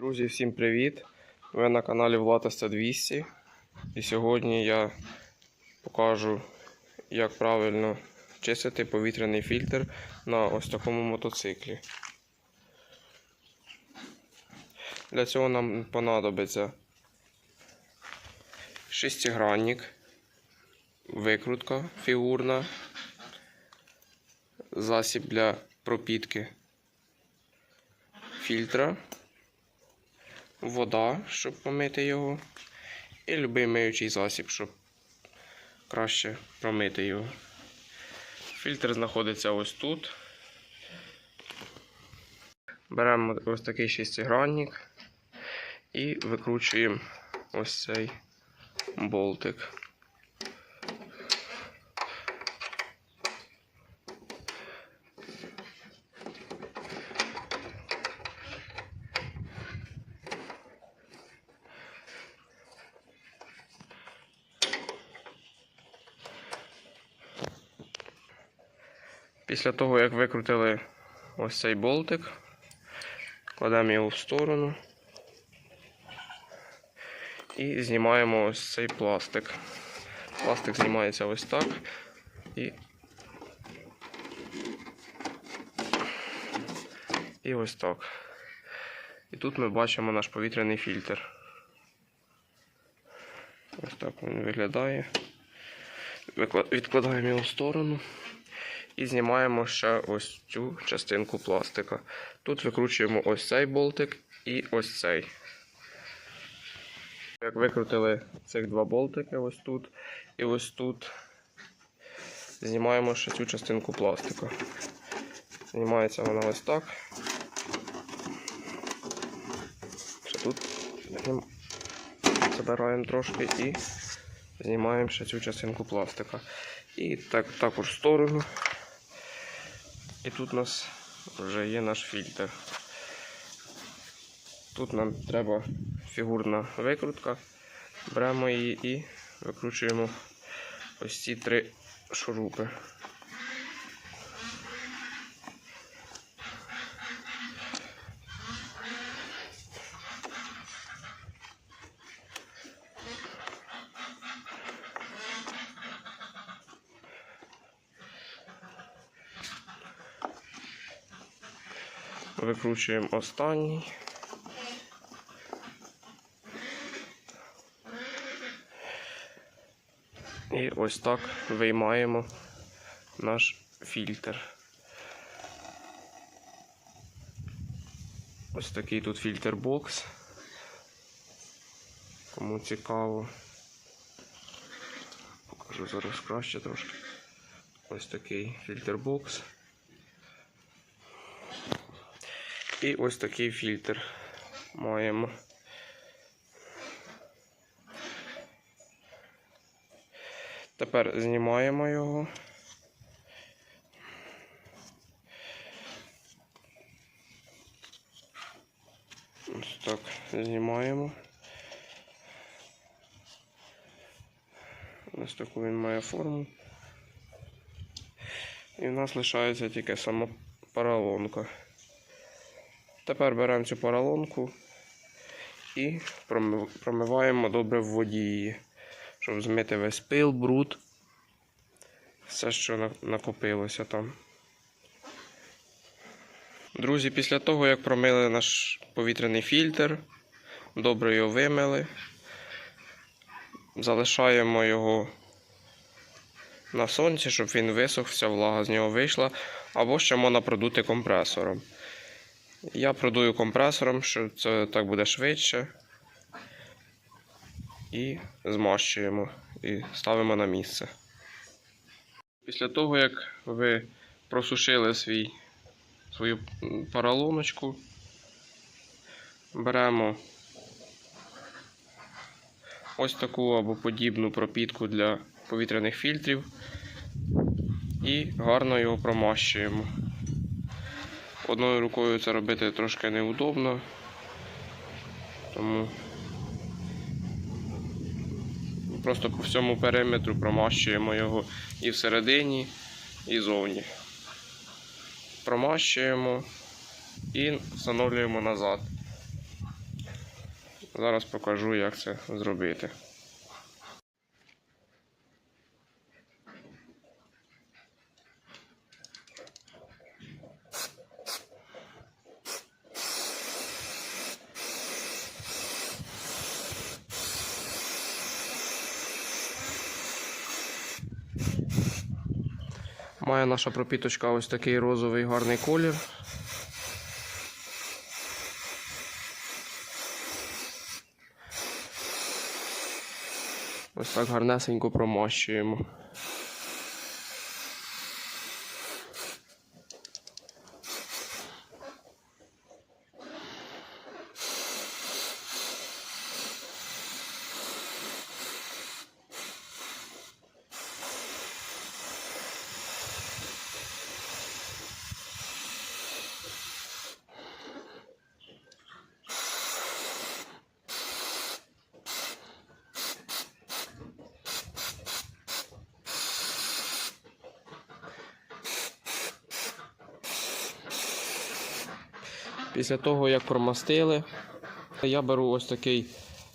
Друзі, всім привіт! Ви на каналі Влада 10200 і сьогодні я покажу, як правильно чистити повітряний фільтр на ось такому мотоциклі. Для цього нам понадобиться шестигранник, викрутка фігурна, засіб для пропітки фільтра вода, щоб помити його, і любий миючий засіб, щоб краще промити його. Фільтр знаходиться ось тут. Беремо ось такий шестигранник і викручуємо ось цей болтик. Після того, як викрутили ось цей болтик, кладемо його в сторону і знімаємо ось цей пластик. Пластик знімається ось так і, і ось так. І тут ми бачимо наш повітряний фільтр. Ось так він виглядає. Відкладаємо його в сторону. І знімаємо ще ось цю частинку пластика. Тут викручуємо ось цей болтик і ось цей. Як викрутили цих два болтики ось тут і ось тут, знімаємо ще цю частинку пластика. Знімається вона ось так. Ще тут забираємо трошки і знімаємо ще цю частинку пластика. І так, також в сторону. І тут у нас вже є наш фільтр. Тут нам треба фігурна викрутка. Беремо її і викручуємо ось ці три шурупи. Викручуємо останній. І ось так виймаємо наш фільтр. Ось такий тут фільтр бокс. Кому цікаво. Покажу зараз краще трошки. Ось такий фільтр бокс. І ось такий фільтр маємо. Тепер знімаємо його. Ось так знімаємо. Ось таку він має форму. І в нас лишається тільки сама поролонка. Тепер беремо цю поролонку і промиваємо добре в воді її, щоб змити весь пил, бруд, все, що накопилося там. Друзі, після того, як промили наш повітряний фільтр, добре його вимили, залишаємо його на сонці, щоб він висох, вся влага з нього вийшла, або ще можна продути компресором. Я продую компресором, що це так буде швидше. І змащуємо і ставимо на місце. Після того, як ви просушили свій, свою поролоночку, беремо ось таку або подібну пропітку для повітряних фільтрів і гарно його промащуємо. Одною рукою це робити трошки неудобно, тому просто по всьому периметру промащуємо його і всередині, і зовні. Промащуємо і встановлюємо назад. Зараз покажу, як це зробити. Має наша пропіточка ось такий розовий гарний колір. Ось так гарнесенько промащуємо. Після того, як промастили, я беру ось такий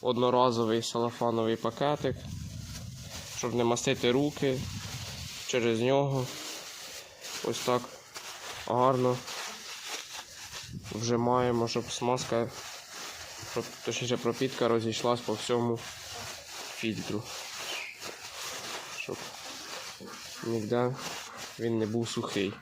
одноразовий салафановий пакетик, щоб не мастити руки через нього. Ось так гарно вжимаємо, щоб смазка, точніше пропітка розійшлась по всьому фільтру. Щоб ніде він не був сухий.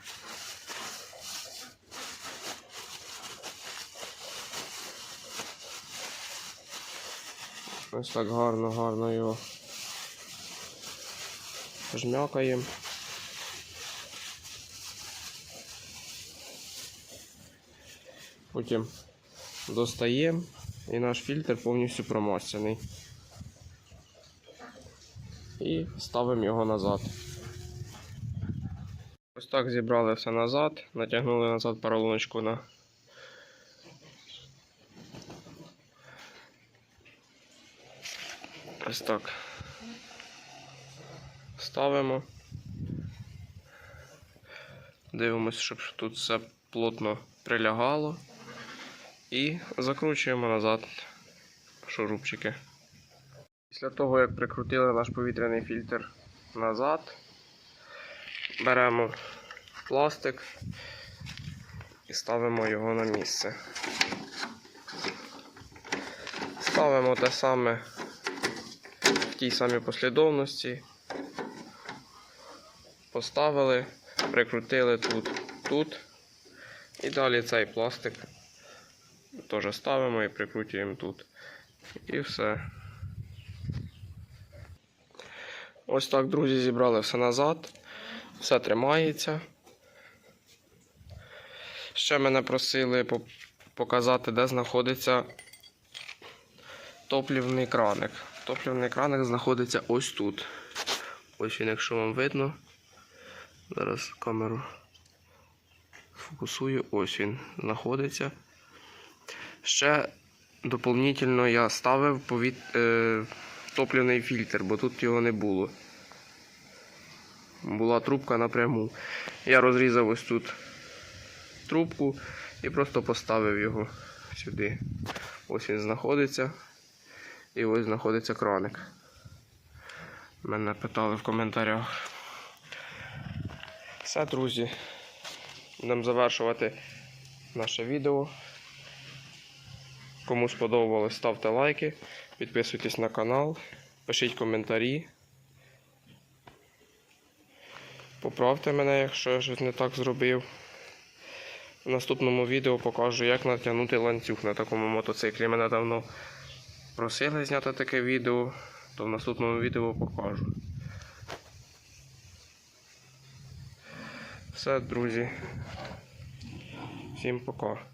Ось так гарно, гарно його жмякаємо. Потім достаємо і наш фільтр повністю промащений. І ставимо його назад. Ось так зібрали все назад, натягнули назад поролоночку на Ось так. Ставимо. Дивимося, щоб тут все плотно прилягало. І закручуємо назад шурупчики. Після того, як прикрутили наш повітряний фільтр назад, беремо пластик і ставимо його на місце. Ставимо те саме тій самій послідовності. Поставили, прикрутили тут, тут. І далі цей пластик теж ставимо і прикрутюємо тут. І все. Ось так, друзі, зібрали все назад. Все тримається. Ще мене просили показати, де знаходиться топлівний краник. Топлівний краник знаходиться ось тут. Ось він, якщо вам видно. Зараз камеру фокусую. Ось він знаходиться. Ще доповнительно я ставив повіт... е... топлівний фільтр, бо тут його не було. Була трубка напряму. Я розрізав ось тут трубку і просто поставив його сюди. Ось він знаходиться. І ось знаходиться краник. Мене питали в коментарях. Все, друзі. Будемо завершувати наше відео. Кому сподобалось, ставте лайки, підписуйтесь на канал, пишіть коментарі. Поправте мене, якщо я щось не так зробив. В наступному відео покажу, як натягнути ланцюг на такому мотоциклі. Мене давно просили зняти таке відео, то в наступному відео покажу. Все, друзі. Всім пока.